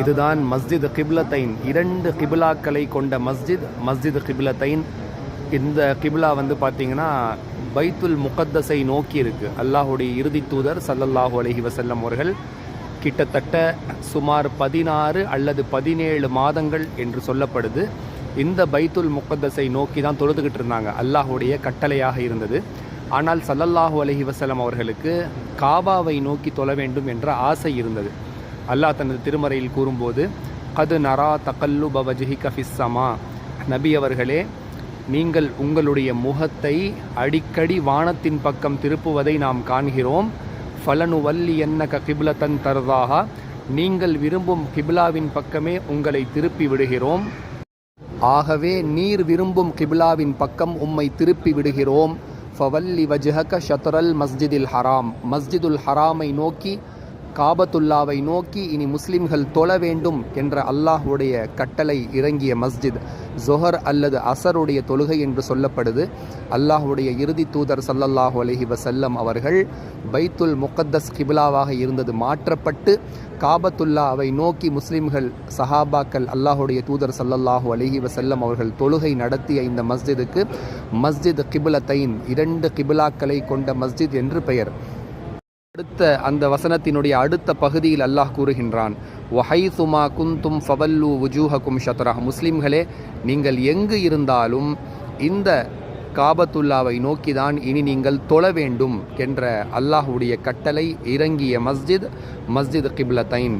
இதுதான் மஸ்ஜித் கிப்லத்தைன். இரண்டு கிபிலாக்களை கொண்ட மஸ்ஜித் மஸ்ஜித் கிப்லத்தைன். இந்த கிபிலா வந்து பார்த்தீங்கன்னா பைத்துல் முகத்தஸை நோக்கி இருக்கு. அல்லாஹுடைய இறுதி தூதர் சல்லல்லாஹு அலஹி வசல்லம் அவர்கள் கிட்டத்தட்ட சுமார் பதினாறு அல்லது பதினேழு மாதங்கள் என்று சொல்லப்படுது. இந்த பைத்துல் முகத்தஸை நோக்கி தான் தொழுதுகிட்டு இருந்தாங்க. அல்லாஹுடைய கட்டளையாக இருந்தது. ஆனால் சல்லல்லாஹு அலஹி வசலம் அவர்களுக்கு காபாவை நோக்கி தொழ வேண்டும் என்ற ஆசை இருந்தது. அல்லாஹ் தனது திருமறையில் கூறும்போது கது நரா தகல்லு பவஜி கஃபிஸ்ஸமா நபி அவர்களே நீங்கள் உங்களுடைய முகத்தை அடிக்கடி வானத்தின் பக்கம் திருப்புவதை நாம் காண்கிறோம். ஃபலனு வல்லி என்ன கிபிலத்தன் தருதாக நீங்கள் விரும்பும் கிபிலாவின் பக்கமே உங்களை திருப்பி விடுகிறோம். ஆகவே நீர் விரும்பும் கிபிலாவின் பக்கம் உம்மை திருப்பி விடுகிறோம். ஃபவல்லி வஜஹக ஷத்ரல் மஸ்ஜிதில் ஹராம். மஸ்ஜிதுல் ஹராமை நோக்கி காபத்துல்லாவை நோக்கி இனி முஸ்லிம்கள் தொழ வேண்டும் என்ற அல்லாஹ்வுடைய கட்டளை இறங்கிய மஸ்ஜித். ஜொஹர் அல்லது அசருடைய தொழுகை என்று சொல்லப்படுது. அல்லாஹுடைய இறுதி தூதர் சல்லல்லாஹு அலஹி வசல்லம் அவர்கள் பைத்துல் முகத்தஸ் கிபிலாவாக இருந்தது மாற்றப்பட்டு காபத்துல்லாவை நோக்கி முஸ்லிம்கள் சஹாபாக்கள் அல்லாஹுடைய தூதர் சல்லல்லாஹு அலைஹி வசல்லம் அவர்கள் தொழுகை நடத்திய இந்த மஸ்ஜிதுக்கு மஸ்ஜித் கிபிலத்தைன் இரண்டு கிபிலாக்களை கொண்ட மஸ்ஜித் என்று பெயர். அடுத்த அந்த வசனத்தினுடைய அடுத்த பகுதியில் அல்லாஹ் கூறுகின்றான் வஹை சுமா குந்தும் ஃபவல்லு வுஜூஹக்கும் ஷத்ரா முஸ்லிம்களே நீங்கள் எங்கு இருந்தாலும் இந்த காபத்துல்லாவை நோக்கிதான் இனி நீங்கள் தொழ வேண்டும் என்ற அல்லாஹுடைய கட்டளை இறங்கிய மஸ்ஜித் மஸ்ஜித் கிப்லத்தைன்.